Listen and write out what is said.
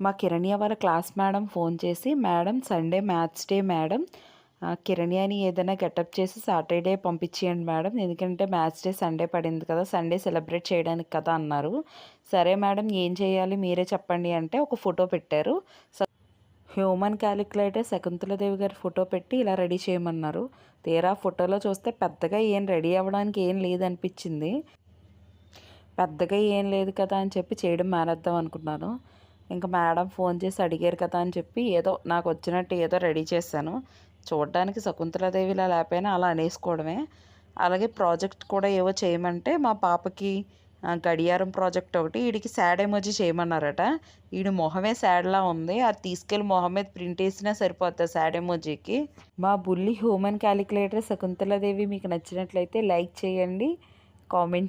మా కిరణ్య వాళ్ళ class madam phone చేసి madam Sunday maths day madam. కిరణ్యాని కిరణ్యని ఏదైనా గెటప్ చేసి సాటర్డే పంపించేయండి మేడం. ఎందుకంటే మ్యాథ్స్ డే సండే పడింది కదా సండే సెలబ్రేట్ చేయడానికి కదా అన్నారు. సరే మేడం ఏం చేయాలి మీరే చెప్పండి అంటే ఒక ఫోటో పెట్టారు. హ్యూమన్ క్యాలిక్యులేటర్ శకుంతలదేవి గారి ఫోటో పెట్టి ఇలా రెడీ చేయమన్నారు. తీరా ఫోటోలో చూస్తే పెద్దగా ఏం రెడీ అవ్వడానికి ఏం లేదనిపించింది. పెద్దగా ఏం లేదు కదా అని చెప్పి చేయడం మానేద్దాం అనుకున్నాను. ఇంకా మేడం ఫోన్ చేసి అడిగారు కదా అని చెప్పి ఏదో నాకు వచ్చినట్టు ఏదో రెడీ చేశాను. చూడడానికి శకుంతలాదేవిలా లేకపోయినా అలా అనేసుకోవడమే. అలాగే ప్రాజెక్ట్ కూడా ఏవో చేయమంటే మా పాపకి గడియారం ప్రాజెక్ట్ ఒకటి వీడికి శాడ్ ఎమోజీ చేయమన్నారట. వీడి మొహమే శాడ్లా ఉంది. అది తీసుకెళ్ళి మొహం మీద ప్రింట్ వేసినా సరిపోతుంది శాడ్ ఎమోజీకి. మా బుల్లి హ్యూమన్ క్యాలిక్యులేటర్ శకుంతలాదేవి మీకు నచ్చినట్లయితే లైక్ చేయండి కామెంట్